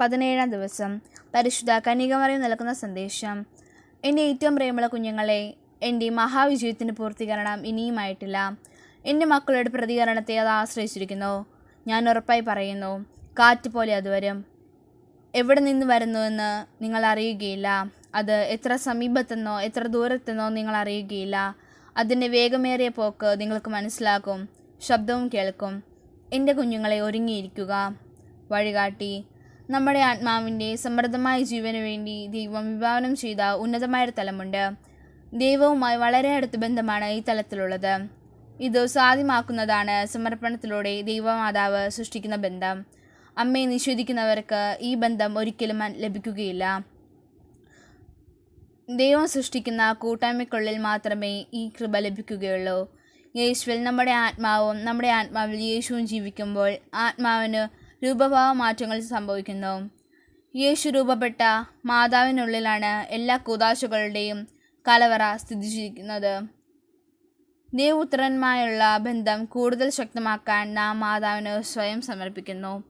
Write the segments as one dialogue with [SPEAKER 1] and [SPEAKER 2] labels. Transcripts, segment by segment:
[SPEAKER 1] പതിനേഴാം ദിവസം. പരിശുദ്ധ കന്യകമറിയം നൽകുന്ന സന്ദേശം. എന്റെ ഏറ്റവും പ്രിയമുള്ള കുഞ്ഞുങ്ങളെ എന്റെ മഹാവിജയത്തിന്റെ പൂർത്തീകരണം ഇനിയുമായിട്ടില്ല. എന്റെ മക്കളുടെ പ്രതികരണത്തെ അത് ആശ്രയിച്ചിരിക്കുന്നു. ഞാൻ ഉറപ്പായി പറയുന്നു കാറ്റ് പോലെ അത് വരും. എവിടെ നിന്ന് വരുന്നുവെന്ന് നിങ്ങൾ അറിയുകയില്ല. അത് എത്ര സമീപത്തെന്നോ എത്ര ദൂരത്തെന്നോ നിങ്ങൾ അറിയുകയില്ല. അതിന്റെ വേഗമേറിയ പോക്ക് നിങ്ങൾക്ക് മനസ്സിലാകും ശബ്ദവും കേൾക്കും. എന്റെ കുഞ്ഞുങ്ങളെ ഒരുങ്ങിയിരിക്കുക. വഴികാട്ടി നമ്മുടെ ആത്മാവിന്റെ സമൃദ്ധമായ ജീവന് വേണ്ടി ദൈവം വിഭാവനം ചെയ്ത ഉന്നതമായൊരു തലമുണ്ട്. ദൈവവുമായി വളരെ അടുത്ത ബന്ധമാണ് ഈ തലത്തിലുള്ളത്. ഇത് സാധ്യമാക്കുന്നതാണ് സമർപ്പണത്തിലൂടെ ദൈവമാതാവ് സൃഷ്ടിക്കുന്ന ബന്ധം. അമ്മയെ നിഷേധിക്കുന്നവർക്ക് ഈ ബന്ധം ഒരിക്കലും ലഭിക്കുകയില്ല. ദൈവം സൃഷ്ടിക്കുന്ന കൂട്ടായ്മയ്ക്കുള്ളിൽ മാത്രമേ ഈ കൃപ ലഭിക്കുകയുള്ളൂ. യേശുവിൽ നമ്മുടെ ആത്മാവും നമ്മുടെ ആത്മാവിൽ യേശുവും ജീവിക്കുമ്പോൾ ആത്മാവിന് രൂപഭാവ മാറ്റങ്ങൾ സംഭവിക്കുന്നു. യേശു രൂപപ്പെട്ട മാതാവിനുള്ളിലാണ് എല്ലാ കൂതാശകളുടെയും കലവറ സ്ഥിതി ചെയ്യുന്നത്. ദേവുത്രന്മായുള്ള ബന്ധം കൂടുതൽ ശക്തമാക്കാൻ നാം മാതാവിന് സ്വയം സമർപ്പിക്കുന്നു.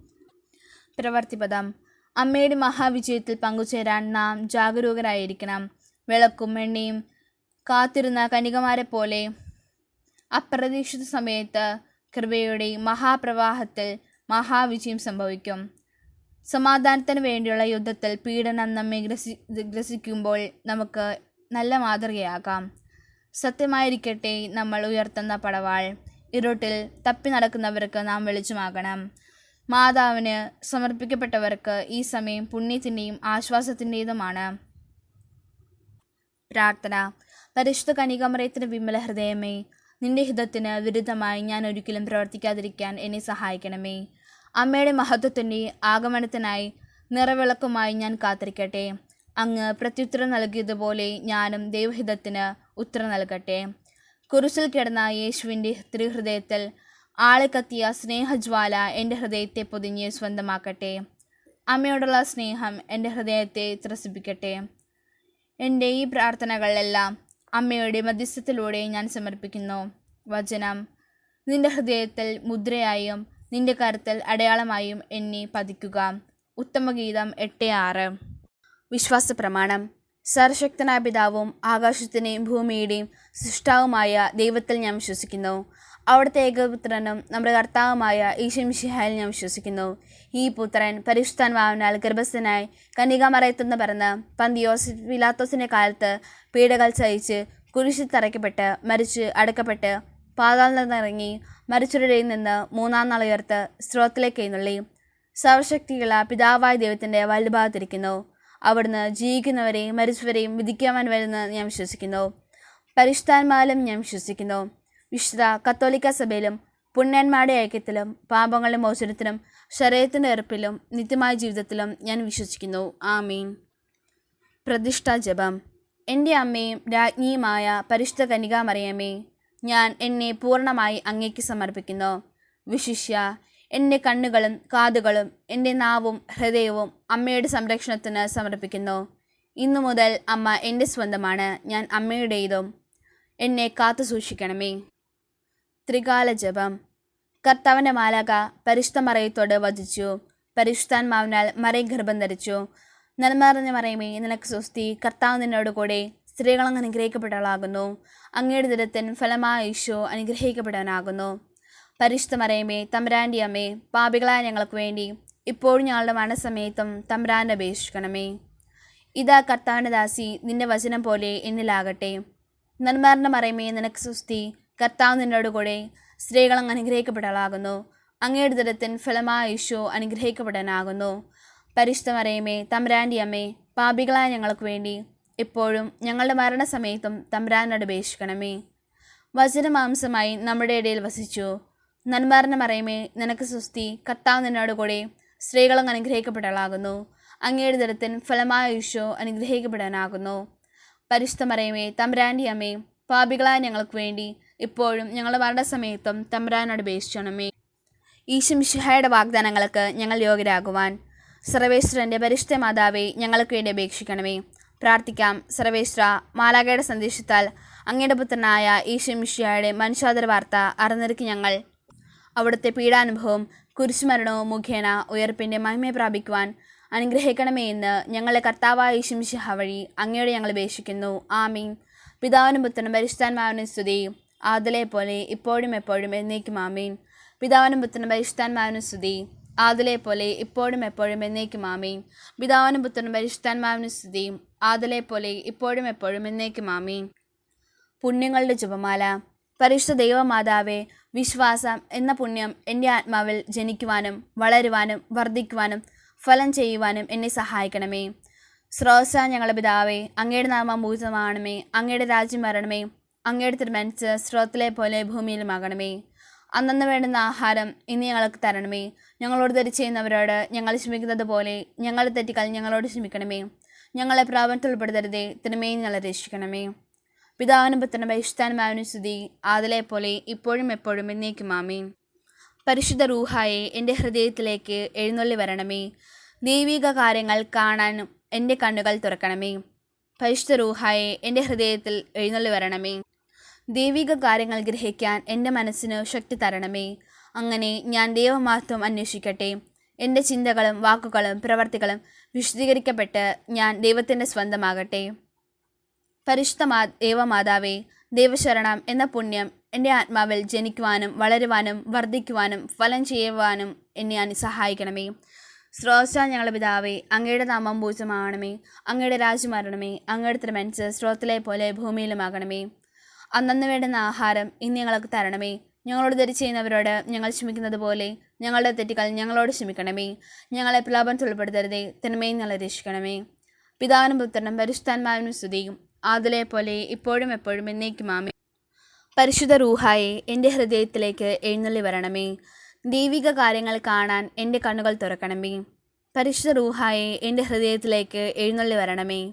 [SPEAKER 1] പ്രവർത്തിപദം അമ്മയുടെ മഹാവിജയത്തിൽ പങ്കുചേരാൻ നാം ജാഗരൂകരായിരിക്കണം. വിളക്കും എണ്ണയും കാത്തിരുന്ന കനികമാരെ പോലെ അപ്രതീക്ഷിത സമയത്ത് കൃപയുടെ മഹാപ്രവാഹത്തിൽ മഹാവിജയം സംഭവിക്കും. സമാധാനത്തിന് വേണ്ടിയുള്ള യുദ്ധത്തിൽ പീഡനം നമ്മെ ഗ്രസി ഗ്രസിക്കുമ്പോൾ നമുക്ക് നല്ല മാതൃകയാകാം. സത്യമായിരിക്കട്ടെ നമ്മൾ ഉയർത്തുന്ന പടവാൾ. ഇരുട്ടിൽ തപ്പി നടക്കുന്നവർക്ക് നാം വെളിച്ചമാകണം. മാതാവിന് സമർപ്പിക്കപ്പെട്ടവർക്ക് ഈ സമയം പുണ്യത്തിന്റെയും ആശ്വാസത്തിന്റെതുമാണ് പ്രാർത്ഥന. പരിശുദ്ധ കനികമറയത്തിന് വിമല ഹൃദയമേ നിന്റെ ഹിതത്തിന് വിരുദ്ധമായി ഞാൻ ഒരിക്കലും പ്രവർത്തിക്കാതിരിക്കാൻ എന്നെ സഹായിക്കണമേ. അമ്മയുടെ മഹത്വത്തിന്റെ ആഗമനത്തിനായി നിറവിളക്കുമായി ഞാൻ കാത്തിരിക്കട്ടെ. അങ്ങ് പ്രത്യുത്തരം നൽകിയതുപോലെ ഞാനും ദൈവഹിതത്തിന് ഉത്തരം നൽകട്ടെ. കുരിശിൽ കിടന്ന യേശുവിന്റെ തിരുഹൃദയത്തിൽ കത്തിയ സ്നേഹജ്വാല എന്റെ ഹൃദയത്തെ പൊതിഞ്ഞ് സ്വന്തമാക്കട്ടെ. അമ്മയോടുള്ള സ്നേഹം എന്റെ ഹൃദയത്തെ ത്രസിപ്പിക്കട്ടെ. എന്റെ ഈ പ്രാർത്ഥനകളെല്ലാം അമ്മയുടെ മധ്യസ്ഥത്തിലൂടെ ഞാൻ സമർപ്പിക്കുന്നു. വചനം. നിന്റെ ഹൃദയത്തിൽ മുദ്രയായും നിന്റെ കരുത്തൽ അടയാളമായും എന്നെ പതിക്കുക. ഉത്തമഗീതം എട്ട് ആറ്. വിശ്വാസ പ്രമാണം സർശക്തനായ പിതാവും ആകാശത്തിന്റെയും ഭൂമിയുടെയും സൃഷ്ടാവുമായ ദൈവത്തിൽ ഞാൻ വിശ്വസിക്കുന്നു. അവിടുത്തെ ഏകപുത്രനും നമ്മുടെ കർത്താവുമായ ഈശംഷിഹായിൽ ഞാൻ വിശ്വസിക്കുന്നു. ഈ പുത്രൻ പരിശുദ്ധാൻവാവിനാൽ ഗർഭസ്ഥനായി കന്യകാമറയത്തുനിന്ന് പിറന്ന് പന്തിയോസ് വിലാത്തോസിന്റെ കാലത്ത് പീഡകൾ സഹിച്ച് കുരിശിൽ തറയ്ക്കപ്പെട്ട് മരിച്ച് അടക്കപ്പെട്ട് പാതാളിൽ നിന്നിറങ്ങി മരിച്ചവരുടെയിൽ നിന്ന് മൂന്നാം നാൾ ഉയർത്ത് സ്രോത്തിലേക്ക് എഴുന്നള്ളി. സർവശക്തിയുള്ള പിതാവായ ദൈവത്തിന്റെ വലുഭാഗത്തിരിക്കുന്നു അവിടുന്ന് ജീവിക്കുന്നവരെയും മരിച്ചവരെയും വിധിക്കുവാൻ വരുന്ന ഞാൻ വിശ്വസിക്കുന്നു. പരിഷ്ഠാന്മാരിലും ഞാൻ വിശ്വസിക്കുന്നു. വിശുദ്ധ കത്തോലിക്ക സഭയിലും പുണ്യന്മാരുടെ ഐക്യത്തിലും പാപങ്ങളുടെ മോചനത്തിലും ശരീരത്തിന്റെ എറുപ്പിലും നിത്യമായ ജീവിതത്തിലും ഞാൻ വിശ്വസിക്കുന്നു. ആമീൻ. പ്രതിഷ്ഠാ ജപം. എന്റെ അമ്മയും രാജ്ഞിയുമായ പരിശുദ്ധ കനികാമറിയമേ ഞാൻ എന്നെ പൂർണമായി അങ്ങേക്ക് സമർപ്പിക്കുന്നു. വിശിഷ്യ എന്റെ കണ്ണുകളും കാതുകളും എന്റെ നാവും ഹൃദയവും അമ്മയുടെ സംരക്ഷണത്തിന് സമർപ്പിക്കുന്നു. ഇന്നു മുതൽ അമ്മ എന്റെ സ്വന്തമാണ് ഞാൻ അമ്മയുടേതും എന്നെ കാത്തു സൂക്ഷിക്കണമേ. ത്രികാല ജപം. കർത്താവിന്റെ മാലക പരിശുദ്ധ മറയത്തോട് വധിച്ചു പരിശുദ്ധാത്മാവിനാൽ മറയും ഗർഭം ധരിച്ചു. നന്മറിഞ്ഞ മറയമേ നിനക്ക് സ്വസ്തി. കർത്താവ് നിന്നോട് കൂടെ സ്ത്രീകളങ്ങ് അനുഗ്രഹിക്കപ്പെട്ടവളാകുന്നു. അങ്ങയുടെ ദിനത്തിൻ ഫലമായ ഈശോ അനുഗ്രഹിക്കപ്പെടാനാകുന്നു. പരിശുദ്ധ തമ്പുരാന്റെ അമ്മേ പാപികളായ ഞങ്ങൾക്ക് വേണ്ടി ഇപ്പോഴും ഞങ്ങളുടെ മരണസമയത്തും തമ്പുരാന്റെ അപേക്ഷിക്കണമേ. ഇതാ കർത്താവിന്റെ ദാസി നിന്റെ വചനം പോലെ എന്നിലാകട്ടെ. നന്മാരുടെ മറയമേ നിനക്ക് സുസ്തി കർത്താവ് നിന്നോട് കൂടെ സ്ത്രീകൾ അങ്ങ് അനുഗ്രഹിക്കപ്പെടാളാകുന്നു അങ്ങയുടെ ദിനത്തിൻ ഫലമായ ഈശോ അനുഗ്രഹിക്കപ്പെടാനാകുന്നു. പരിശുദ്ധ തമ്പുരാന്റെ അമ്മേ പാപികളായ ഞങ്ങൾക്ക് വേണ്ടി ഇപ്പോഴും ഞങ്ങളുടെ മരണസമയത്തും തമ്പുരാനോട് അപേക്ഷിക്കണമേ. വചനമാംസമായി നമ്മുടെ ഇടയിൽ വസിച്ചു. നന്മരണം മറയമേ നിനക്ക് സുസ്തി കർത്താവ് നിന്നോട് കൂടെ സ്ത്രീകളും അനുഗ്രഹിക്കപ്പെട്ടവളാകുന്നു അങ്ങയുടെ തരത്തിൽ ഫലമായ ഈശോ അനുഗ്രഹിക്കപ്പെടാനാകുന്നു. പരിശുദ്ധ മറയമേ തമ്പുരാന്റെ അമ്മേ പാപികളായ ഞങ്ങൾക്ക് വേണ്ടി ഇപ്പോഴും ഞങ്ങളുടെ മരണസമയത്തും തമ്പുരാനോട് അപേക്ഷിക്കണമേ. ഈശംഷിഹായുടെ വാഗ്ദാനങ്ങൾക്ക് ഞങ്ങൾ യോഗ്യരാകുവാൻ സർവേശ്വരന്റെ പരിശുദ്ധ മാതാവെ ഞങ്ങൾക്ക് വേണ്ടി അപേക്ഷിക്കണമേ. പ്രാർത്ഥിക്കാം. സർവേശ്വര മാലാകയുടെ സന്ദേശത്താൽ അങ്ങയുടെ പുത്രനായ ഈശംഷിഹായുടെ മനുഷ്യാതര വാർത്ത അറിഞ്ഞിരിക്ക് ഞങ്ങൾ. അവിടുത്തെ പീഡാനുഭവം കുരിശുമരണവും മുഖേന ഉയർപ്പിന്റെ മഹിമയെ പ്രാപിക്കുവാൻ അനുഗ്രഹിക്കണമേ എന്ന് ഞങ്ങളെ കർത്താവായ യേശുമിശിഹ വഴി അങ്ങയോട് ഞങ്ങൾ അപേക്ഷിക്കുന്നു. ആമീൻ. പിതാവിനും പുത്രനും പരിശുദ്ധാത്മാവിനും സ്തുതി. ആദലെ പോലെ ഇപ്പോഴും എപ്പോഴും എന്നേക്കും ആമീൻ. പിതാവിനും പുത്രനും പരിശുദ്ധാത്മാവിനും സ്തുതി. ആദിലെ പോലെ ഇപ്പോഴും എപ്പോഴും എന്നേക്കും ആമീൻ. പിതാവിനും പുത്രനും പരിശുദ്ധാത്മാവിനും സ്തുതിയും. ആദിലെ പോലെ ഇപ്പോഴും എപ്പോഴും എന്നേക്കും ആമീൻ. പുണ്യങ്ങളുടെ ജപമാല. പരിശുദ്ധ ദൈവമാതാവേ വിശ്വാസം എന്ന പുണ്യം എന്റെ ആത്മാവിൽ ജനിക്കുവാനും വളരുവാനും വർദ്ധിക്കുവാനും ഫലം ചെയ്യുവാനും എന്നെ സഹായിക്കണമേ. സ്രോസ ഞങ്ങളുടെ പിതാവേ അങ്ങയുടെ നാമം ഭൂതമാണമേ അങ്ങയുടെ രാജ്യം വരണമേ അങ്ങയുടെ തിരുമനസ് സ്രോത്തിലെ പോലെ ഭൂമിയിലുമാകണമേ. അന്നന്ന് വേണ്ടുന്ന ആഹാരം ഇന്ന് ഞങ്ങൾക്ക് തരണമേ. ഞങ്ങളോട് തെറ്റ് ചെയ്യുന്നവരോട് ഞങ്ങൾ ക്ഷമിക്കുന്നത് പോലെ ഞങ്ങൾ തെറ്റിക്കാൽ ഞങ്ങളോട് ക്ഷമിക്കണമേ. ഞങ്ങളെ പ്രാപനത്തിൽ ഉൾപ്പെടുത്തരുതേ. തിരുമേ ഞങ്ങളെ രക്ഷിക്കണമേ. പിതാവിനും പുത്രനും പരിശുദ്ധാനുമാവിനും സ്തുതി. ആദിലെ പോലെ ഇപ്പോഴും എപ്പോഴും എന്നേക്കും ആമീൻ. പരിശുദ്ധ റൂഹായെ എന്റെ ഹൃദയത്തിലേക്ക് എഴുന്നള്ളി വരണമേ. ദൈവിക കാര്യങ്ങൾ കാണാനും എന്റെ കണ്ണുകൾ തുറക്കണമേ. പരിശുദ്ധ റൂഹായെ എന്റെ ഹൃദയത്തിൽ എഴുന്നള്ളി വരണമേ. ദൈവിക കാര്യങ്ങൾ ഗ്രഹിക്കാൻ എന്റെ മനസ്സിന് ശക്തി തരണമേ. അങ്ങനെ ഞാൻ ദൈവമാത്വം അന്വേഷിക്കട്ടെ. എന്റെ ചിന്തകളും വാക്കുകളും പ്രവർത്തികളും വിശദീകരിക്കപ്പെട്ട് ഞാൻ ദൈവത്തിന്റെ സ്വന്തമാകട്ടെ. പരിശുദ്ധ മാ ദേവമാതാവേ ദൈവശരണം എന്ന പുണ്യം എന്റെ ആത്മാവിൽ ജനിക്കുവാനും വളരുവാനും വർദ്ധിക്കുവാനും ഫലം ചെയ്യുവാനും എന്നെ അനു സഹായിക്കണമേ. സ്രോത ഞങ്ങളുടെ പിതാവേ അങ്ങയുടെ നാമം പൂജമാകണമേ അങ്ങയുടെ രാജ്യമാരണമേ അങ്ങയുടെ തിരുമനസ് സ്രോത്തിലെ പോലെ ഭൂമിയിലുമാകണമേ. അന്നന്ന് വേണ്ടുന്ന ആഹാരം ഇന്ന് ഞങ്ങൾക്ക് തരണമേ. ഞങ്ങളോട് തെറ്റ് ചെയ്യുന്നവരോട് ഞങ്ങൾ ക്ഷമിക്കുന്നത് പോലെ ഞങ്ങളുടെ തെറ്റുകൾ ഞങ്ങളോട് ക്ഷമിക്കണമേ. ഞങ്ങളെ പ്രലാപനത്തിൽ ഉൾപ്പെടുത്തരുതേ തിന്മയും ഞങ്ങൾ രക്ഷിക്കണമേ. പിതാവിനും പുത്രനും പരിശുദ്ധാത്മാവിനും സ്തുതിയും. ആദിലെ പോലെ ഇപ്പോഴും എപ്പോഴും എന്നേക്കും ആമേ പരിശുദ്ധ റൂഹായെ എന്റെ ഹൃദയത്തിലേക്ക് എഴുന്നള്ളി വരണമേ. ദൈവിക കാര്യങ്ങൾ കാണാൻ എന്റെ കണ്ണുകൾ തുറക്കണമേ. പരിശുദ്ധ റൂഹായെ എന്റെ ഹൃദയത്തിലേക്ക് എഴുന്നള്ളി വരണമേ.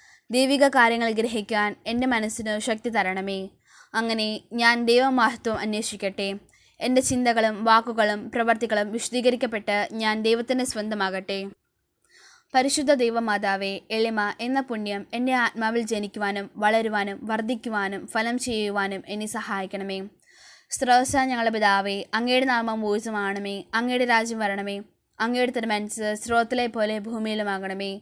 [SPEAKER 1] ദൈവിക കാര്യങ്ങൾ ഗ്രഹിക്കാൻ എന്റെ മനസ്സിന് ശക്തി തരണമേ. അങ്ങനെ ഞാൻ ദൈവമഹത്വം അന്വേഷിക്കട്ടെ. എന്റെ ചിന്തകളും വാക്കുകളും പ്രവർത്തികളും വിശദീകരിക്കപ്പെട്ട് ഞാൻ ദൈവത്തിന്റെ സ്വന്തമാകട്ടെ. പരിശുദ്ധ ദൈവമാതാവേ എളിമ എന്ന പുണ്യം എന്റെ ആത്മാവിൽ ജനിക്കുവാനും വളരുവാനും വർദ്ധിക്കുവാനും ഫലം ചെയ്യുവാനും എന്നെ സഹായിക്കണമേ. സ്രോസ ഞങ്ങളുടെ പിതാവേ അങ്ങയുടെ നാമം ഊർജമാണമേ. അങ്ങയുടെ രാജ്യം വരണമേ. അങ്ങയുടെ തിരുമനസ് സ്രോത്തിലെ പോലെ ഭൂമിയിലുമാകണമേ.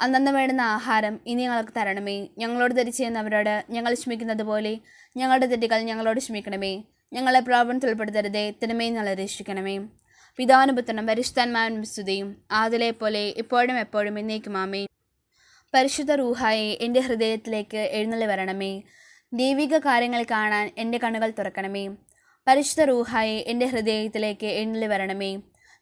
[SPEAKER 1] അന്നന്ന് വേണ്ടുന്ന ആഹാരം ഇനി ഞങ്ങൾക്ക് തരണമേ. ഞങ്ങളോട് തെറ്റ് ചെയ്യുന്നവരോട് ഞങ്ങൾ ക്ഷമിക്കുന്നത് പോലെ ഞങ്ങളുടെ തെറ്റുകൾ ഞങ്ങളോട് ക്ഷമിക്കണമേ. ഞങ്ങളെ പ്രാപണത്തിൽ ഉൾപ്പെടുത്തരുതേ തിരുമേ ഞങ്ങളെ രക്ഷിക്കണമേ. പിതാനുപുത്രനും പരിശുദ്ധന്മാരും സ്തുതിയും. ആദിലെ പോലെ ഇപ്പോഴും എപ്പോഴും എന്നേക്കും ആമേ പരിശുദ്ധ റൂഹായെ എന്റെ ഹൃദയത്തിലേക്ക് എഴുന്നള്ളി വരണമേ. ദൈവിക കാര്യങ്ങൾ കാണാൻ എന്റെ കണ്ണുകൾ തുറക്കണമേ. പരിശുദ്ധ റൂഹായെ എന്റെ ഹൃദയത്തിലേക്ക് എഴുന്നള്ളി വരണമേ.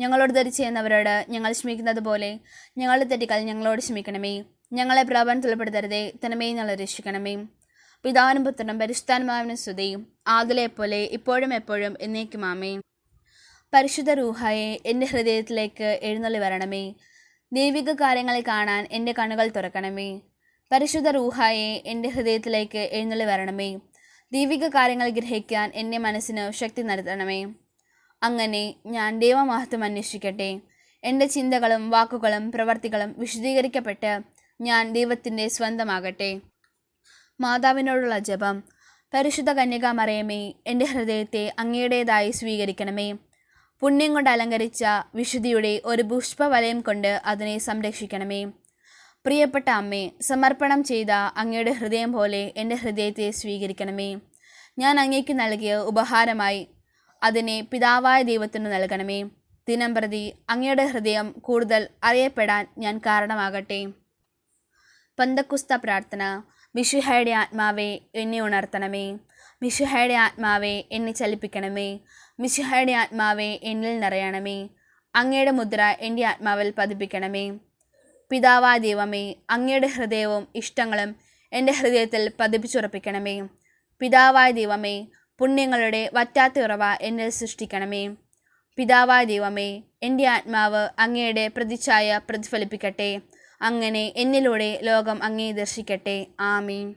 [SPEAKER 1] ഞങ്ങളോട് തെറ്റ് ചെയ്യുന്നവരോട് ഞങ്ങൾ ക്ഷമിക്കുന്നത് പോലെ. ഞങ്ങളുടെ തെറ്റുകൾ ഞങ്ങളോട് ക്ഷമിക്കണമേ. ഞങ്ങളെ പ്രാപനത്തിൽപ്പെടുത്തരുതേ തനമേ ഞങ്ങളെ രക്ഷിക്കണമേ. പിതാവിനും പുത്രനും പരിശുദ്ധാനുമാവിനും സ്തുതിയും ആദിലെ പോലെ ഇപ്പോഴും എപ്പോഴും എന്നേക്കും ആമേ പരിശുദ്ധ റൂഹായെ എന്റെ ഹൃദയത്തിലേക്ക് എഴുന്നള്ളി വരണമേ. ദൈവിക കാര്യങ്ങളെ കാണാൻ എന്റെ കണ്ണുകൾ തുറക്കണമേ. പരിശുദ്ധ റൂഹായെ എന്റെ ഹൃദയത്തിലേക്ക് എഴുന്നള്ളി വരണമേ. ദൈവിക കാര്യങ്ങൾ ഗ്രഹിക്കാൻ എന്റെ മനസ്സിന് ശക്തി നൽകണമേ. അങ്ങനെ ഞാൻ ദൈവമഹത്വം അന്വേഷിക്കട്ടെ. എന്റെ ചിന്തകളും വാക്കുകളും പ്രവർത്തികളും വിശദീകരിക്കപ്പെട്ട് ഞാൻ ദൈവത്തിന്റെ സ്വന്തമാകട്ടെ. മാതാവിനോടുള്ള ജപം. പരിശുദ്ധ കന്യക മറിയമേ എന്റെ ഹൃദയത്തെ അങ്ങയുടേതായി സ്വീകരിക്കണമേ. പുണ്യം കൊണ്ട് അലങ്കരിച്ച വിശുദ്ധിയുടെ ഒരു പുഷ്പവലയം കൊണ്ട് അതിനെ സംരക്ഷിക്കണമേ. പ്രിയപ്പെട്ട അമ്മേ സമർപ്പണം ചെയ്ത അങ്ങയുടെ ഹൃദയം പോലെ എന്റെ ഹൃദയത്തെ സ്വീകരിക്കണമേ. ഞാൻ അങ്ങേക്ക് നൽകിയ ഉപഹാരമായി അതിനെ പിതാവായ ദൈവത്തിന് നൽകണമേ. ദിനം പ്രതി അങ്ങയുടെ ഹൃദയം കൂടുതൽ അറിയപ്പെടാൻ ഞാൻ കാരണമാകട്ടെ. പന്തക്കുസ്ത പ്രാർത്ഥന. മിഷുഹയുടെ ആത്മാവെ എന്നെ ഉണർത്തണമേ. മിഷുഹയുടെ ആത്മാവെ എന്നെ ചലിപ്പിക്കണമേ. മിഷുഹയുടെ ആത്മാവെ എന്നിൽ നിറയണമേ. അങ്ങയുടെ മുദ്ര എന്റെ ആത്മാവിൽ പതിപ്പിക്കണമേ. പിതാവാ ദൈവമേ അങ്ങയുടെ ഹൃദയവും ഇഷ്ടങ്ങളും എന്റെ ഹൃദയത്തിൽ പതിപ്പിച്ചുറപ്പിക്കണമേ. പിതാവായ ദൈവമേ പുണ്യങ്ങളുടെ വറ്റാത്തിറവ എന്നിൽ സൃഷ്ടിക്കണമേ. പിതാവായ ദൈവമേ എന്റെ ആത്മാവ് അങ്ങയുടെ പ്രതിച്ഛായ പ്രതിഫലിപ്പിക്കട്ടെ. അങ്ങനെ എന്നിലൂടെ ലോകം അങ്ങേ ദർശിക്കട്ടെ. ആമീൻ.